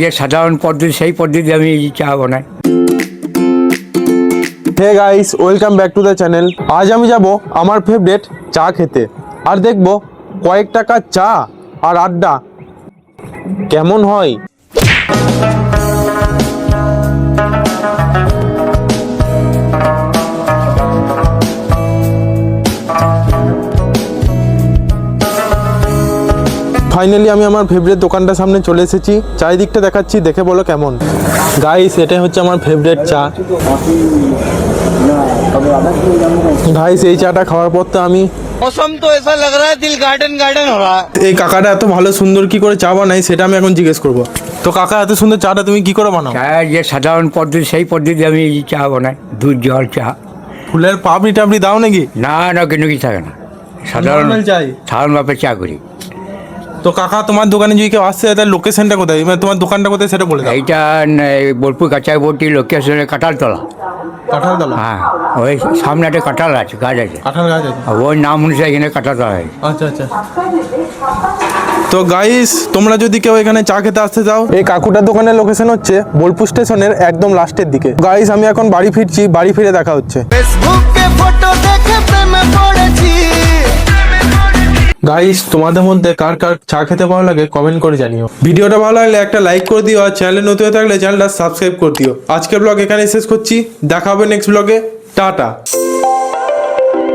যে সাধারণ পদ্ধতি, সেই পদ্ধতি আমি চা বানাই। Hey guys welcome back to the channel আজ আমি যাব আমার ফেভারিট চা খেতে। আর দেখব কয়েক টাকা চা আর আড্ডা। কেমন হয়? ফাইনালি আমি আমার ফেভারিট দোকানটার সামনে চলে এসেছি। চারিদিকটা দেখাচ্ছি দেখে বলো কেমন। গাইস এটাই হচ্ছে আমার ফেভারিট চা। গাইস এই চাটা খাওয়ার পর তো আমি মৌসম তো এসা গার্ডেন গার্ডেন এই কাকাটা এত ভালো সুন্দর কি করে চা বানাই সেটা আমি এখন জিজ্ঞেস করব। তো কাকা এত সুন্দর চাটা তুমি কি করে বানাও? চা যে সাধারণ পদ্ধতি সেই পদ্ধতি আমি এই চা বানাই দুধ জল চা। ফুলের পাপড়ি টাপড়ি দাও নাকি? না না কেন কি থাকে না। সাধারণ চাই। সাধারণ ভাবে চা করি। তো কাকা তোমার দোকানে যদি কেউ আসছে তার লোকেশনটা কোথায়? মানে তোমার দোকানটা কোথায় সেটা বলে দাও। এইটা এই বোলপুর কাঁচাই বটি লোকেশনে কাঁঠালতলা। কাঁঠালতলা? হ্যাঁ ওই সামনে একটা কাঁঠাল আছে গাছ আছে। কাঁঠাল গাছ আছে। ওই নাম অনুযায়ী এখানে কাঁঠালতলা আছে আচ্ছা আচ্ছা। তো গাইস তোমরা যদি কেউ এখানে চা খেতে আসতে চাও এই কাকুটার দোকানের লোকেশন হচ্ছে বোলপুর স্টেশনের একদম লাস্টের দিকে। গাইস আমি এখন বাড়ি ফিরছি বাড়ি ফিরে দেখা হচ্ছে। ফেসবুকে গাইস তোমাদের মধ্যে কার কার চা খেতে ভালো লাগে কমেন্ট করে জানিও। ভিডিওটা ভালো লাগলে একটা লাইক করে দিও, আর চ্যানেল নতুন থাকলে চ্যানেলটা সাবস্ক্রাইব করে দিও। আজকের ব্লগ এখানে শেষ করছি, দেখা হবে নেক্সট ব্লগে টাটা।